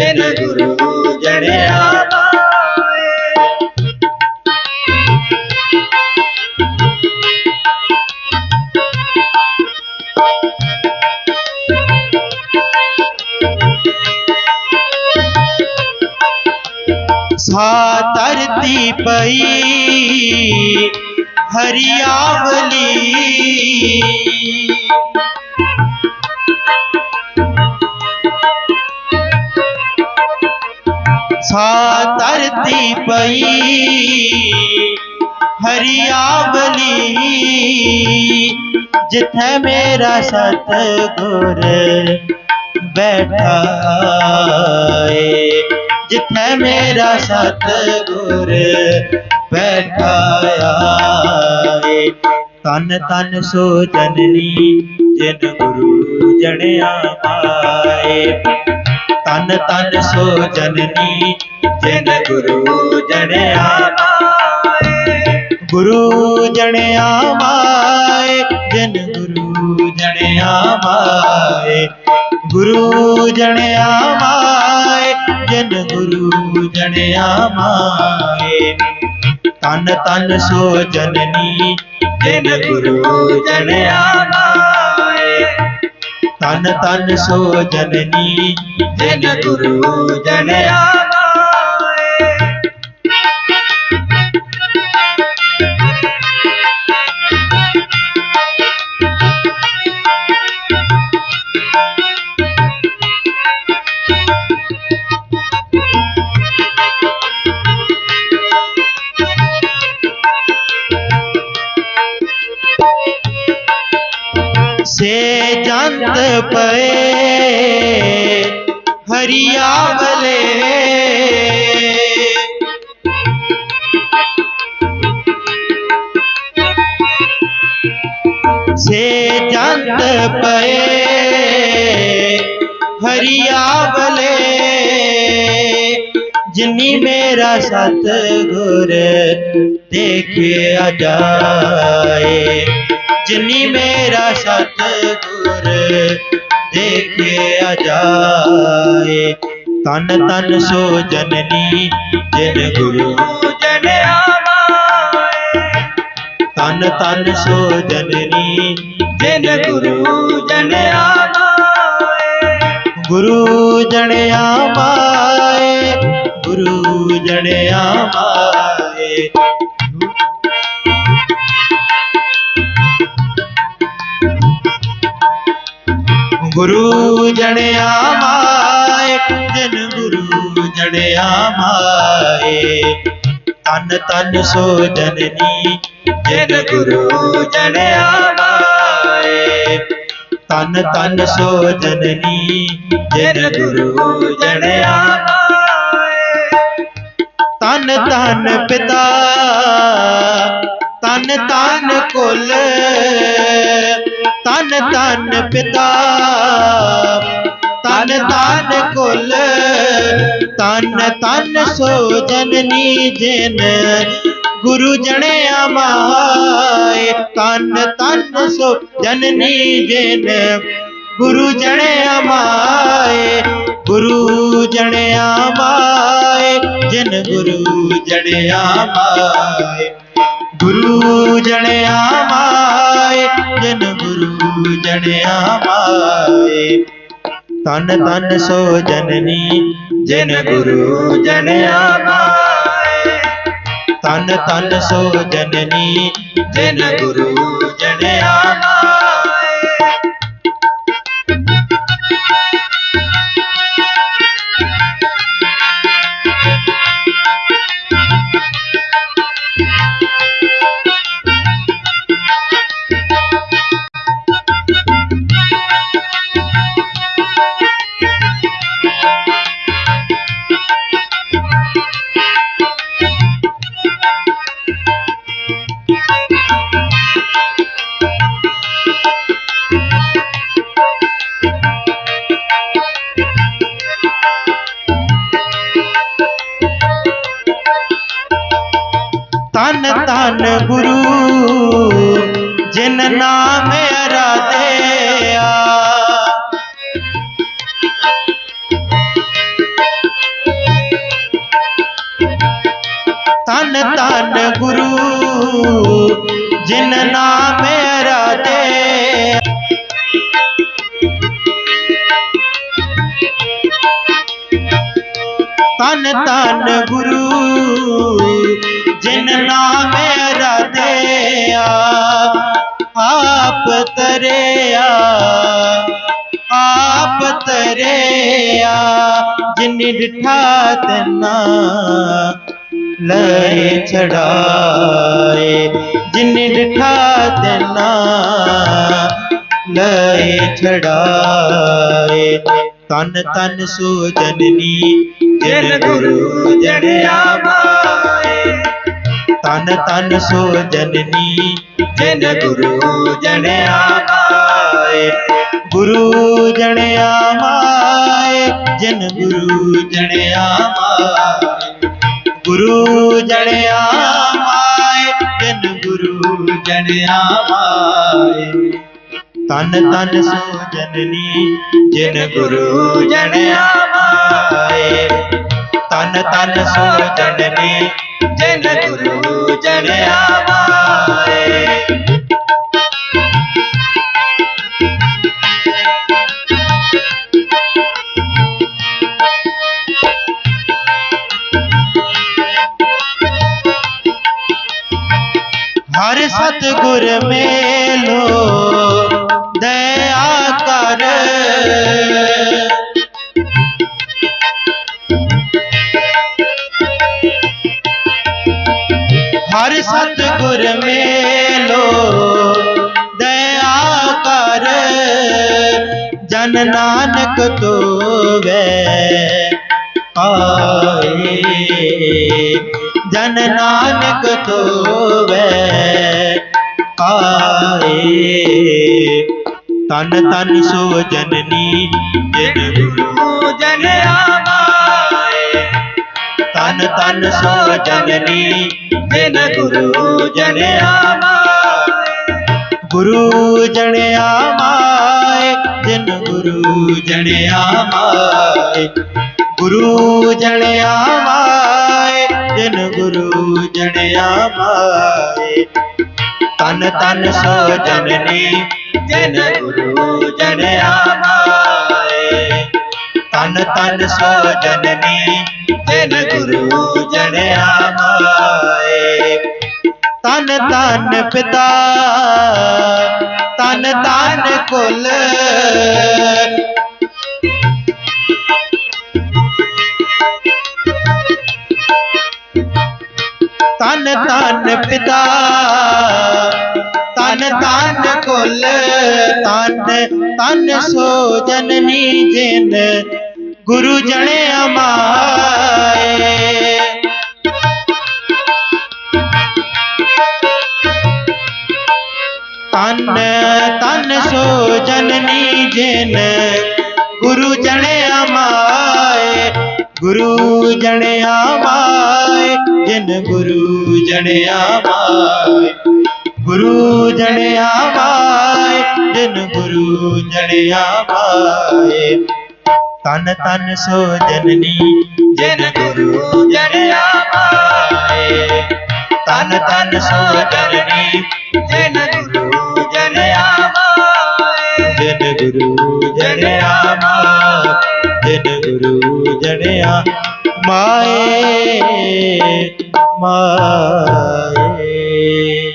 ਜਿਨ ਗੁਰੂ ਜਣਿਆ ਮਾਏ ਸਾ ਧਰਤੀ ਪਈ ਹਰਿਆਵਲੀ ਸਾ ਧਰਤੀ ਪਈ ਹਰਿਆਵਲੀ ਜਿੱਥੇ ਮੇਰਾ ਸਤਿਗੁਰ ਬੈਠਾ ਏ, ਜਿੱਥੇ ਮੇਰਾ ਸਤਿਗੁਰ ਬੈਠਾਇਆ ਏ। ਤਨ ਤਨ ਸੋ ਜਨਨੀ, ਜਿਨ ਗੁਰੂ ਜਣਿਆ ਮਾਏ ਤਨ ਤਨ ਸੋ ਜਨਨੀ ਜਿਨ ਗੁਰੂ ਜਣਿਆ ਮਾਏ ਗੁਰੂ ਜਣਿਆ ਮਾਏ ਜਿਨ ਗੁਰੂ ਜਣਿਆ ਮਾਏ ਗੁਰੂ ਜਣਿਆ ਮਾਏ ਜਿਨ ਗੁਰੂ ਜਣਿਆ ਮਾਏ ਤਨ ਤਨ ਸੋ ਜਨਨੀ ਜਿਨ ਗੁਰੂ ਜਣਿਆ ਮਾਏ ਤਨ ਤਨ ਸੋ ਜਨਨੀ ਜਿਨ ਗੁਰੂ ਜਣਿਆ ਮਾਏ ਜੰਤ ਪਏ ਹਰਿਆਵਲੇ ਸੇ ਜੰਤ ਪਏ ਹਰਿਆਵਲੇ ਜਿਨੀ ਮੇਰਾ ਸਤਿਗੁਰ ਦੇਖਿਆ ਜਾਏ ਜਿਨੀ ਮੇਰਾ ਸਤਿਗੁਰ ਦੇਖਿਆ ਜਾਏ। ਤਨ ਤਨ ਸੋ ਜਨਨੀ ਜਿਨ ਗੁਰੂ ਜਣਿਆ ਮਾਏ ਤਨ ਤਨ ਸੋ ਜਨਨੀ ਜਿਨ ਗੁਰੂ ਜਣਿਆ ਮਾਏ ਗੁਰੂ ਜਣਿਆ ਮਾਏ ਗੁਰੂ ਜਣਿਆ ਮਾਏ ਗੁਰੂ ਜਣਿਆ ਮਾਏ ਜਿਨ ਗੁਰੂ ਜਣਿਆ ਮਾਏ। ਤਨ ਤਨ ਸੋ ਜਨਨੀ ਜਿਨ ਗੁਰੂ ਜਣਿਆ ਮਾਏ। ਤਨ ਤਨ ਸੋ ਜਨਨੀ ਜਿਨ ਗੁਰੂ ਜਣਿਆ ਮਾਏ। ਤਨ ਤਨ ਪਿਤਾ ਤਨ ਤਨ ਕੁਲ ਤਨ ਤਨ ਪਿਤਾ ਤਨ ਤਨ ਕੁਲ ਤਨ ਤਨ ਸੋ ਜਨਨੀ ਜਿਨ ਗੁਰੂ ਜਣਿਆ ਮਾਏ ਤਨ ਤਨ ਸੋ ਜਨਨੀ ਜਿਨ ਗੁਰੂ ਜਣਿਆ ਮਾਏ ਗੁਰੂ ਜਣਿਆ ਮਾਏ ਜਿਨ ਗੁਰੂ ਜਣਿਆ ਮਾਏ ਗੁਰੂ ਜਣਿਆ ਮਾਏ ਧਨ ਧਨ ਸੋ ਜਨਨੀ, ਜਿਨ ਗੁਰੂ ਜਣਿਆ ਮਾਏ ਧਨ ਤਨ ਸੋ ਜਨਨੀ, ਜਿਨ ਗੁਰੂ ਜਣਿਆ ਮਾਏ ਧੰਨ ਗੁਰੂ ਜਿਨ ਨਾਮ ਅਰਾਧਿਆ। ਧੰਨ ਧੰਨ ਨਾਮ ਅਰਾਧਿਆ। ਧੰਨ ਧੰਨ ਗੁਰੂ ਆਪ ਤਰਿਆ ਆਪ ਤਰਿਆ ਜਿਨੀ ਡਿਠਾ ਤਨਾ ਲੈ ਛੜਾਏ ਜਿਨੀ ਡਿਠਾ ਤਨਾ ਲੈ ਛੜਾਏ ਤਨ ਤਨ ਸੋ ਜਨਨੀ ਜਿਨ ਗੁਰੂ ਜੜਿਆ ਮਾਏ ਤਨ ਤਨ ਸੋ ਜਨਨੀ ਜਿਨ ਗੁਰੂ ਜੜਿਆ ਮਾਏ। ਗੁਰੂ ਜਣਿਆ ਮਾਏ, ਜਿਨ ਗੁਰੂ ਜਣਿਆ ਮਾਏ। ਗੁਰੂ ਜਣਿਆ ਮਾਏ, ਜਿਨ ਗੁਰੂ ਜਣਿਆ ਮਾਏ। ਤਨ ਤਨ ਸੋ ਜਨਨੀ, ਜਿਨ ਗੁਰੂ ਜਣਿਆ ਮਾਏ। ਤਨ ਤਨ ਸੋ ਜਨਨੀ ਜਿਨ ਗੁਰੂ ਜੜਿਆ ਮਾਏ ਹਰ ਸਤਿਗੁਰ ਮੇਲੋ ਦਇਆ ਕਰ ਹਰ ਸਤਿਗੁਰ ਮੇਲੋ ਦਇਆ ਕਰ। ਜਨ ਨਾਨਕ ਤੋਵੇ ਆਏ। ਜਨ ਨਾਨਕ ਤੋਵੇ ਆਏ। ਤਨ ਤਨ ਸੋ ਜਨਨੀ ਜਿਨ ਗੁਰੂ ਜੜਿਆ ਮਾਏ ਤਨ ਤਨ ਸੋ ਜਨਨੀ ਜਿਨ ਗੁਰੂ ਜੜਿਆ ਮਾਏ। ਗੁਰੂ ਜਣਿਆ ਮਾਏ, ਜਿਨ ਗੁਰੂ ਜਣਿਆ ਮਾਏ। ਗੁਰੂ ਜਣਿਆ ਮਾਏ, ਜਿਨ ਗੁਰੂ ਜਣਿਆ ਮਾਏ। ਤਨ ਤਨ ਸੋ ਜਨਨੀ ਜਿਨ ਗੁਰੂ ਜੜਿਆ ਮਾਏ। ਤਨ ਤਨ ਸੋ ਜਨਨੀ ਤਨ ਤਨ ਪਿਤਾ ਤਨ ਤਨ ਕੁਲ। ਤਨ ਤਨ ਪਿਤਾ ਤਨ ਤਨ ਕੁਲ। ਤਨ ਤਨ ਸੋ ਜਨਨੀ ਜਿਨ ਗੁਰੂ ਜਣਿਆ ਮਾਏ ਤਨ ਤਨ ਸੋ ਜਨਨੀ ਜਿਨ, ਗੁਰੂ ਜਣਿਆ ਮਾਏ, ਗੁਰੂ ਜਣਿਆ ਮਾਏ, ਜਿਨ ਗੁਰੂ ਜਣਿਆ ਮਾਏ, ਗੁਰੂ ਜਣਿਆ ਮਾਏ, ਜਿਨ ਗੁਰੂ ਜਣਿਆ ਮਾਏ। ਤਨ ਤਨ ਸੋ ਜਨਨੀ ਜਿਨ, ਗੁਰੂ ਜੜਿਆ ਮਾਏ। ਤਨ ਤਨ ਸੋ ਜਨਨੀ ਜਿਨ, ਗੁਰੂ ਗੁਰੂ ਜਣਿਆ ਮਾਏ ਜਿਨ ਗੁਰੂ ਜਣਿਆ ਮਾਏ ਮਾਏ।